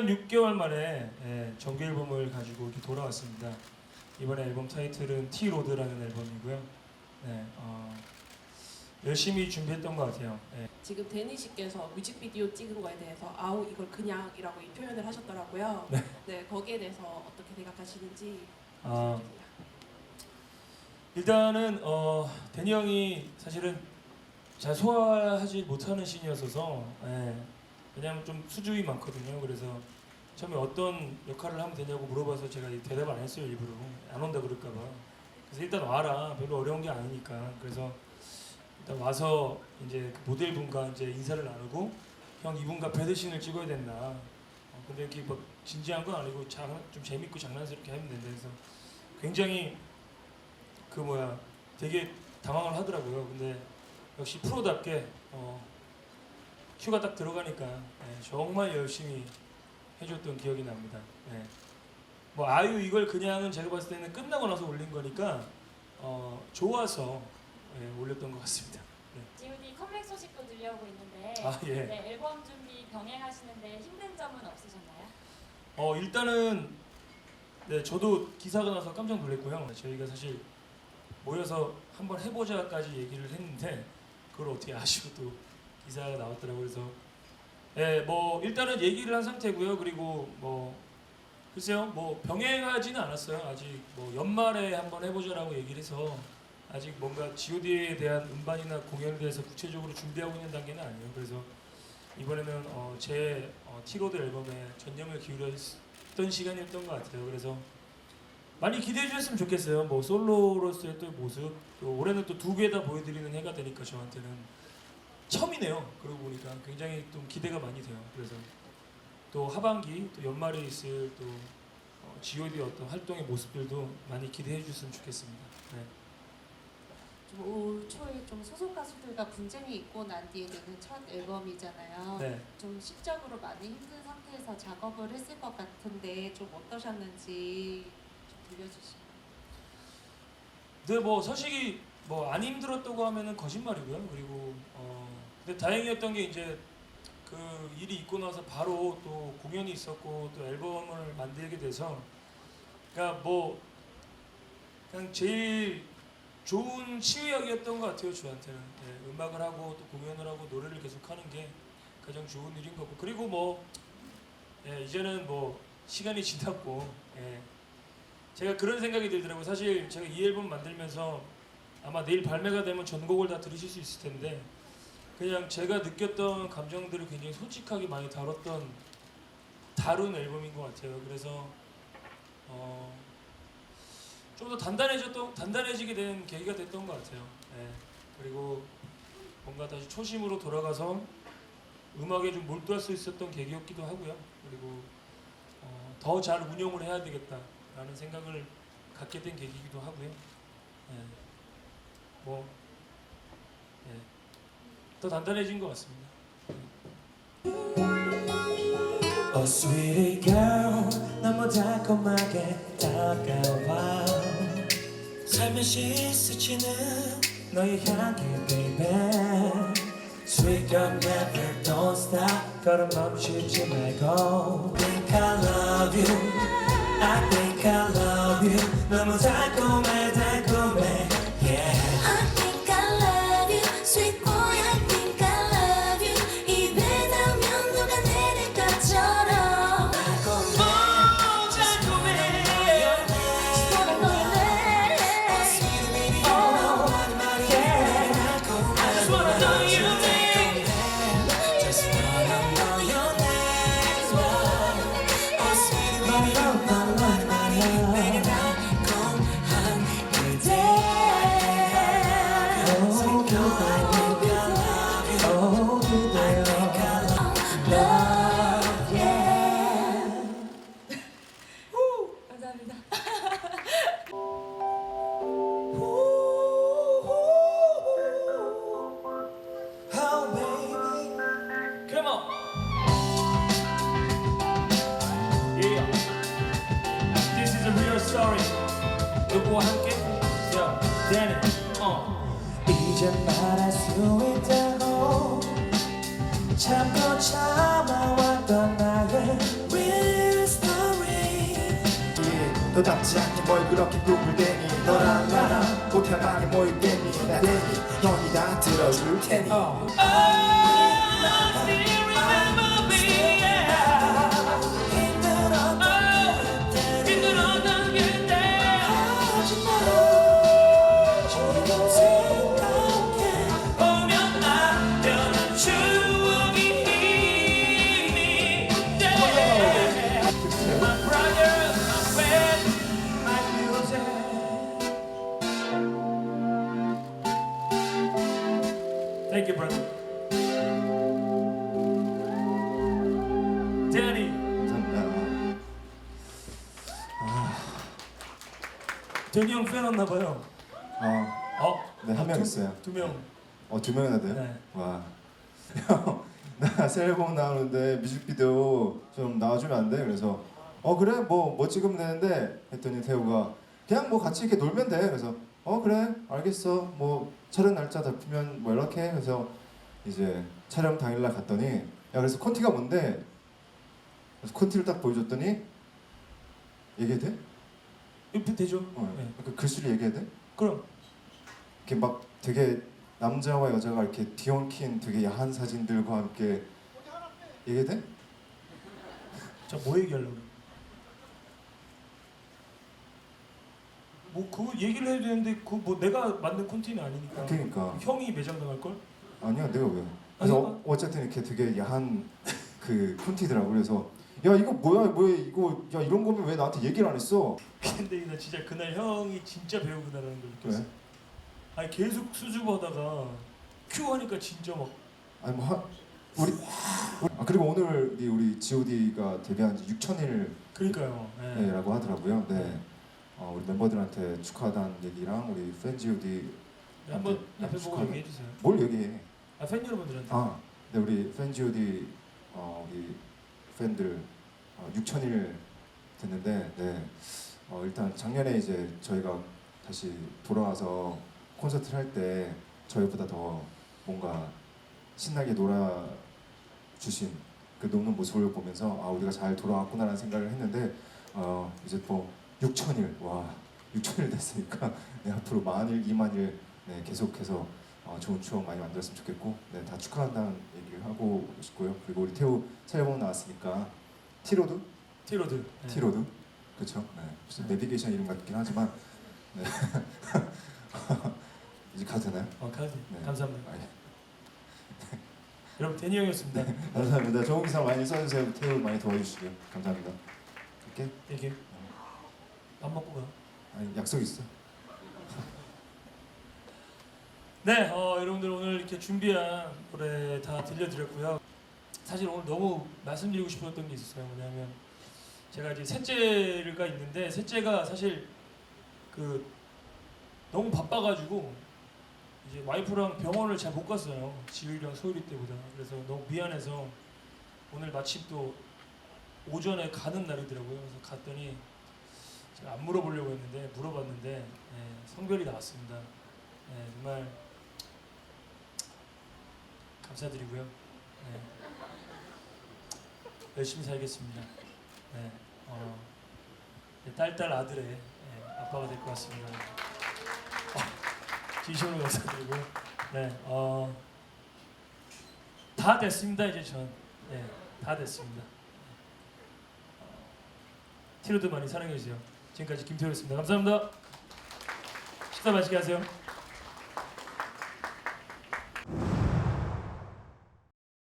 2년 6개월 만에 예, 정규 앨범을 가지고 이렇게 돌아왔습니다. 이번에 앨범 타이틀은 T 로드라는 앨범이고요. 네, 어, 열심히 준비했던 것 같아요. 예. 지금 데니 씨께서 뮤직비디오 찍은 거에 대해서 아우 이걸 그냥이라고 이 표현을 하셨더라고요. 네. 거기에 대해서 어떻게 생각하시는지 아. 일단은 어, 데니 형이 사실은 잘 소화하지 못하는 신이었어서 예, 왜냐하면 좀 수줍이 많거든요. 그래서 처음에 어떤 역할을 하면 되냐고 물어봐서 제가 대답을 안 했어요 일부러 안 온다 그럴까봐. 그래서 일단 와라 별로 어려운 게 아니니까 그래서 일단 와서 이제 그 모델분과 이제 인사를 나누고 형 이분과 배드신을 찍어야 된다. 어, 근데 이렇게 막 진지한 건 아니고 장, 좀 재밌고 장난스럽게 하면 된다 해서 굉장히 그 뭐야 되게 당황을 하더라고요. 근데 역시 프로답게 어, 휴가 딱 들어가니까 예, 정말 열심히 해줬던 기억이 납니다. 예. 뭐 아유 이걸 그냥은 제가 봤을 때는 끝나고 나서 올린 거니까 어, 좋아서 예, 올렸던 것 같습니다. G.O.D 컴백 소식도 들려오고 있는데 아 예. 네, 앨범 준비 병행하시는데 힘든 점은 없으셨나요? 어 일단은 네 저도 기사가 나서 깜짝 놀랐고요. 저희가 사실 모여서 한번 해보자까지 얘기를 했는데 그걸 어떻게 아시고 또 기사가 나왔더라고요. 그래서 예 뭐 일단은 얘기를 한 상태고요. 그리고 뭐 글쎄요 뭐 병행하지는 않았어요. 아직 뭐 연말에 한번 해보자라고 얘기를 해서 아직 뭔가 G.O.D에 대한 음반이나 공연에 대해서 구체적으로 준비하고 있는 단계는 아니에요. 그래서 이번에는 어, 제 어, 티로드 앨범에 전념을 기울였던 시간이었던 것 같아요. 그래서 많이 기대해 주셨으면 좋겠어요. 뭐 솔로로서의 또 모습, 또 올해는 또 두 개 다 보여드리는 해가 되니까 저한테는 처음이네요. 그러고 보니까 굉장히 좀 기대가 많이 돼요. 그래서 또 하반기 또 연말에 있을 또 어, G.O.D 어떤 활동의 모습들도 많이 기대해 주셨으면 좋겠습니다. 네. 좀 올 초에 좀 소속 가수들과 분쟁이 있고 난 뒤에 내는 첫 앨범이잖아요. 네. 좀 심적으로 많이 힘든 상태에서 작업을 했을 것 같은데 좀 어떠셨는지 좀 들려주시면. 근데 뭐 솔직히 뭐 안 힘들었다고 하면은 거짓말이고요. 그리고 어 근데 다행이었던 게 이제 그 일이 있고 나서 바로 또 공연이 있었고 또 앨범을 만들게 돼서 그러니까 뭐 그냥 제일 좋은 치유약이었던 것 같아요 저한테는. 예, 음악을 하고 또 공연을 하고 노래를 계속 하는 게 가장 좋은 일인 것 같고. 그리고 뭐 예, 이제는 뭐 시간이 지났고 예, 제가 그런 생각이 들더라고요. 사실 제가 이 앨범 만들면서 아마 내일 발매가 되면 전곡을 다 들으실 수 있을 텐데 그냥 제가 느꼈던 감정들을 굉장히 솔직하게 많이 다뤘던 다룬 앨범인 것 같아요. 그래서 어, 좀 더 단단해졌던 단단해지게 된 계기가 됐던 것 같아요. 예. 그리고 뭔가 다시 초심으로 돌아가서 음악에 좀 몰두할 수 있었던 계기였기도 하고요. 그리고 어, 더 잘 운영을 해야 되겠다라는 생각을 갖게 된 계기이기도 하고요. 예. 뭐, 예. 더 단단해진 것 같습니다. Oh sweetie girl 너무 달콤하게 다가와 살며시 스치는 너의 향기 baby Sweet girl never don't stop 걸음 멈추지 말고 Think I love you I think I love you 너무 달콤해 달콤 love you. 감사합니다. Oh, baby. Come on. Yeah. This is a real story. 누구와 함께? Yeah. Danny. 어. 이제 말할 수 있다고 참고 참아왔던 나의 real story. 예, 너답지 않게 뭘 그렇게 꿈을 대니. 너랑 나랑 보태방에 모이겠니. 나 내니 형이 다 들어줄 테니. Oh, I still remember Thank you, brother Danny 감사합니다 데니 형팬 왔나 봐요 어, 어? 네, 한명 두- 있어요. 두 명. 어, 두 명이나 돼요? 네. 와. 형, 나새 앨범 나오는데 뮤직비디오 좀 나와주면 안 돼? 그래서 어 그래 뭐 뭐 찍으면 되는데 했더니 태우가 그냥 뭐 같이 이렇게 놀면 돼. 그래서 어 그래 알겠어 뭐 촬영 날짜 잡히면 뭐 연락해. 그래서 이제 촬영 당일날 갔더니 야 그래서 콘티가 뭔데? 그래서 콘티를 딱 보여줬더니 얘기해도 돼? 되죠? 어, 네. 그 글씨를 얘기해도 돼? 그럼 이렇게 막 되게 남자와 여자가 이렇게 뒤엉킨 되게 야한 사진들과 함께 이게 돼? 자뭐 얘기하려고 그래? 뭐 그거 얘기를 해야 되는데 그 뭐 내가 만든 콘텐츠 아니니까 그러니까 형이 매장 당할 걸? 아니야 내가 왜? 그래서 아니, 어, 어쨌든 이렇게 되게 야한 그 콘티더라고 그래서 야 이거 뭐야 뭐야 이거 야 이런 거면 왜 나한테 얘기를 안 했어? 근데 나 진짜 그날 형이 진짜 배우구나라는 걸 느꼈어. 왜? 아니 계속 수줍어하다가 큐 하니까 진짜 막 아니 뭐 하, 우리 아 그리고 오늘 이 우리 G.O.D가 데뷔한 지 6천일이라고 그러니까요. 네. 하더라고요. 네. 어, 우리 멤버들한테 축하하다는 얘기랑 우리 팬 G.O.D 네, 한번 네, 앞에 보고. 얘기해 주세요. 뭘 얘기해? 아 팬 여러분들한테. 아, 네 우리 팬 G.O.D 어, 우리 팬들 어, 6천일 됐는데, 네 어, 일단 작년에 이제 저희가 다시 돌아와서 콘서트를 할 때 저희보다 더 뭔가 신나게 놀아 주신 그 노는 모습을 보면서 아 우리가 잘 돌아왔구나라는 생각을 했는데 어, 이제 뭐 6천일 와 6천일 됐으니까 네, 앞으로 만일 2만일 네, 계속해서 어, 좋은 추억 많이 만들었으면 좋겠고 네, 다 축하한다는 얘기를 하고 싶고요. 그리고 우리 태우 새 앨범 나왔으니까 티로드? 티로드. 네. 티로드? 그렇죠. 네. 무슨 내비게이션 이름 같긴 하지만 네. 이제 가도 되나요? 어 가드. 네. 감사합니다. 아, 예. 여러분 데니 형이었습니다. 감사합니다. 좋은 기사 많이 써주세요. 태우 많이 도와주시고요. 감사합니다. 이렇게 이게 밥 먹고 가. 아니, 약속 있어. 네, 어, 여러분들 오늘 이렇게 준비한 노래 다 들려드렸고요. 사실 오늘 너무 말씀드리고 싶었던 게 있었어요. 뭐냐면 제가 이제 셋째가 있는데 셋째가 사실 그 너무 바빠가지고 이제 와이프랑 병원을 잘 못 갔어요. 지율이랑 소율이 때보다. 그래서 너무 미안해서 오늘 마침 또 오전에 가는 날이더라고요. 그래서 갔더니 제가 안 물어보려고 했는데 물어봤는데 네, 성별이 나왔습니다. 네, 정말 감사드리고요. 네. 열심히 살겠습니다. 네, 어, 네, 딸딸 아들의 네, 아빠가 될 것 같습니다. 어, 진심으로 감사드리고, 네, 어, 다 됐습니다 이제 전, 네, 다 됐습니다. 어, 티로드 많이 사랑해 주세요. 지금까지 김태호였습니다. 감사합니다. 식사 맛있게 하세요.